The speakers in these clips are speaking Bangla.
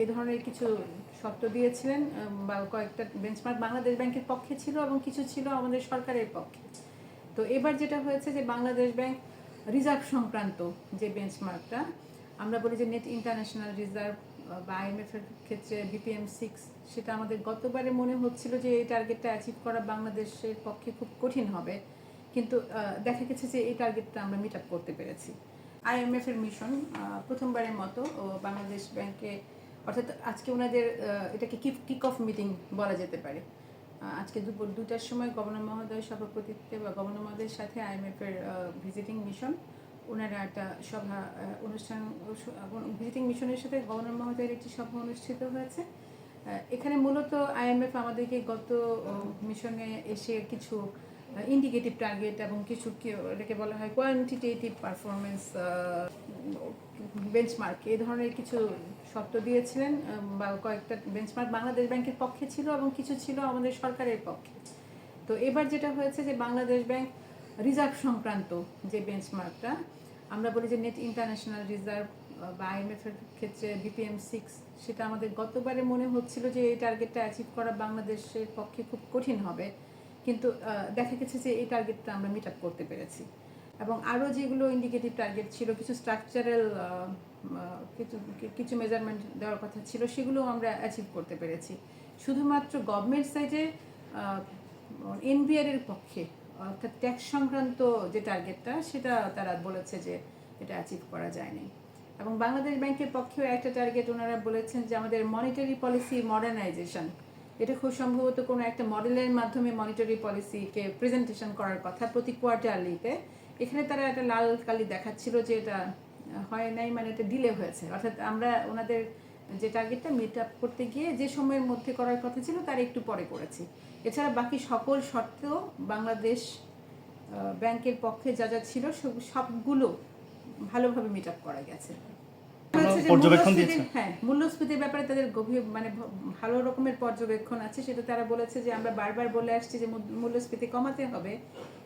এই ধরনের কিছু শর্ত দিয়েছিলেন বা কয়েকটা বেঞ্চমার্ক বাংলাদেশ ব্যাংকের পক্ষে ছিল এবং কিছু ছিল আমাদের সরকারের পক্ষে। তো এবার যেটা হয়েছে যে বাংলাদেশ ব্যাংক রিজার্ভ সংক্রান্ত যে বেঞ্চমার্কটা আমরা বলি যে নেট ইন্টারন্যাশনাল রিজার্ভ বা আইএমএফ এর ক্ষেত্রে বিপিএম সিক্স সেটা আমাদের গতবারে মনে হচ্ছিল যে এই টার্গেটটা অ্যাচিভ করা বাংলাদেশের পক্ষে খুব কঠিন হবে। কিন্তু দেখা গেছে যে এই টার্গেটটা আমরা মিট আপ করতে পেরেছি। আইএমএফ এর মিশন প্রথমবারের মতো বাংলাদেশ ব্যাংকে অর্থাৎ আজকে ওনাদের এটাকে কিক অফ মিটিং বলা যেতে পারে। আজকে দুপুর দুটার সময় গভর্নর মহোদয় সভাপতিত্বে বা গভর্নর মহোদয়ের সাথে আইএমএফ এর ভিজিটিং মিশন ওনারা একটা সভা অনুষ্ঠান ভিজিটিং মিশনের সাথে গভর্নর মহোদয়ের একটি সভা অনুষ্ঠিত হয়েছে। এখানে মূলত আইএমএফ আমাদেরকে গত মিশনে এসে কিছু ইন্ডিকেটিভ টার্গেট এবং কিছু এটাকে বলা হয় কোয়ান্টিটেটিভ পারফরমেন্স বেঞ্চমার্ক এই ধরনের কিছু শর্ত দিয়েছিলেন বা কয়েকটা বেঞ্চমার্ক বাংলাদেশ ব্যাংকের পক্ষে ছিল এবং কিছু ছিল আমাদের সরকারের পক্ষে। তো এবার যেটা হয়েছে যে বাংলাদেশ ব্যাংক রিজার্ভ সংক্রান্ত যে বেঞ্চমার্কটা আমরা বলি যে নেট ইন্টারন্যাশনাল রিজার্ভ বা আইএমএফ এর ক্ষেত্রে বিপিএম সিক্স সেটা আমাদের গতবারে মনে হচ্ছিল যে এই টার্গেটটা অ্যাচিভ করা বাংলাদেশের পক্ষে খুব কঠিন হবে। কিন্তু দেখা গেছে যে এই টার্গেটটা আমরা মিট আপ করতে পেরেছি। এবং আরও যেগুলো ইন্ডিকেটিভ টার্গেট ছিল, কিছু স্ট্রাকচারাল কিছু কিছু মেজারমেন্ট দেওয়ার কথা ছিল সেগুলো আমরা অ্যাচিভ করতে পেরেছি। শুধুমাত্র গভর্নমেন্ট সাইডে এনবিআর এর পক্ষে, অর্থাৎ ট্যাক্স সংক্রান্ত যে টার্গেটটা সেটা তারা বলেছে যে এটা অ্যাচিভ করা যায়নি। এবং বাংলাদেশ ব্যাংকের পক্ষেও একটা টার্গেট ওনারা বলেছেন যে আমাদের মনিটারি পলিসি মডার্নাইজেশন এটা খুব সম্ভবত কোনো একটা মডেলের মাধ্যমে মনিটারি পলিসিকে প্রেজেন্টেশন করার কথা প্রতি কোয়ার্টারলিতে এখানে তারা একটা লাল কালি দেখাচ্ছিল যে এটা হয় নাই মানে এটা ডিলে হয়েছে। অর্থাৎ আমরা ওনাদের যে টার্গেটটা মিট আপ করতে গিয়ে যে সময়ের মধ্যে করার কথা ছিল তার একটু পরে করেছি। এছাড়া বাকি সকল শর্তেও বাংলাদেশ ব্যাংকের পক্ষে যা যা ছিল সবগুলো ভালোভাবে মিট আপ করা গেছে। হ্যাঁ মূল্যস্ফীতির ব্যাপারে তাদের গভীর মানে ভালো রকমের পর্যবেক্ষণ আছে। সেটা তারা বলেছে যে আমরা বারবার বলে আসছি যে মূল্যস্ফীতি কমাতে হবে।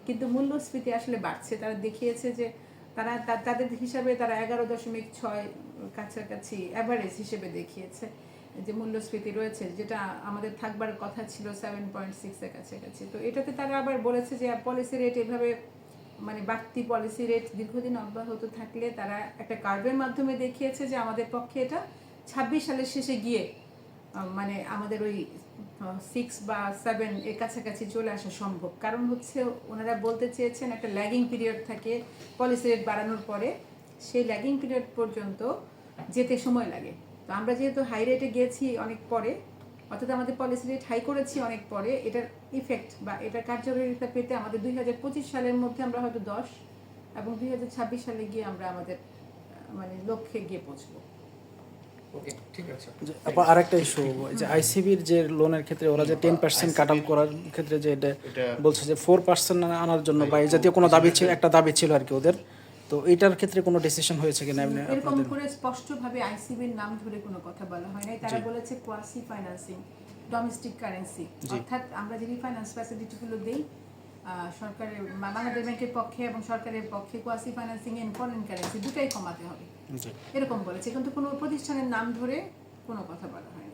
কিন্তু মূল্যস্ফীতি আসলে বাড়ছে। তারা দেখিয়েছে যে তারা তাদের হিসাবে তারা এগারো দশমিক ছয় কাছাকাছি অ্যাভারেজ হিসেবে দেখিয়েছে যে মূল্যস্ফীতি রয়েছে, যেটা আমাদের থাকবার কথা ছিল সেভেন পয়েন্ট সিক্সের কাছাকাছি। তো এটাতে তারা আবার বলেছে যে পলিসি রেট এভাবে মানে বাড়তি পলিসি রেট দীর্ঘদিন অব্যাহত থাকলে তারা একটা কার্ভের মাধ্যমে দেখিয়েছে যে আমাদের পক্ষে এটা ছাব্বিশ সালের শেষে গিয়ে মানে আমাদের ওই সিক্স বা সেভেন এর কাছাকাছি চলে আসা সম্ভব। কারণ হচ্ছে ওনারা বলতে চেয়েছেন একটা ল্যাগিং পিরিয়ড থাকে পলিসি রেট বাড়ানোর পরে সেই ল্যাগিং পিরিয়ড পর্যন্ত যেতে সময় লাগে। তো আমরা যেহেতু হাই রেটে গিয়েছি অনেক পরে, অর্থাৎ আমাদের পলিসি রেট হাই করেছি অনেক পরে, এটার ইফেক্ট বা এটার কার্যকারিতা পেতে আমাদের দুই হাজার পঁচিশ সালের মধ্যে আমরা হয়তো দশ এবং দুই হাজার ছাব্বিশ সালে গিয়ে আমরা আমাদের মানে লক্ষ্যে গিয়ে পৌঁছবো। আবার আরেকটা ইস্যু যে আইসিবির যে লোনের ক্ষেত্রে ওরা যে টেন পার্সেন্ট কাট আউট করার ক্ষেত্রে যে এটা বলছে যে ফোর পার্সেন্ট আনার জন্য বা এই জাতীয় কোনো দাবি ছিল একটা দাবি ছিল আর কি ওদের। তো এইটার ক্ষেত্রে কোনো ডিসিশন হয়েছে কিনা এমনি এরকম করে স্পষ্টভাবে আইসিবির নাম ধরে কোনো কথা বলা হয় নাই। তারা বলেছে কোয়াসি ফাইন্যান্সিং ডোমেস্টিক কারেন্সি অর্থাৎ আমরা যে রিফাইন্যান্স ফ্যাসিলিটিগুলো দেই সরকারের বাংলাদেশ ব্যাংকের পক্ষে এবং সরকারের পক্ষে quasi financing and foreign currency দুটাই কমাতে হবে। এরকম বলেছে। কিন্তু কোনো প্রতিষ্ঠানের নাম ধরে কোনো কথা বলা হয়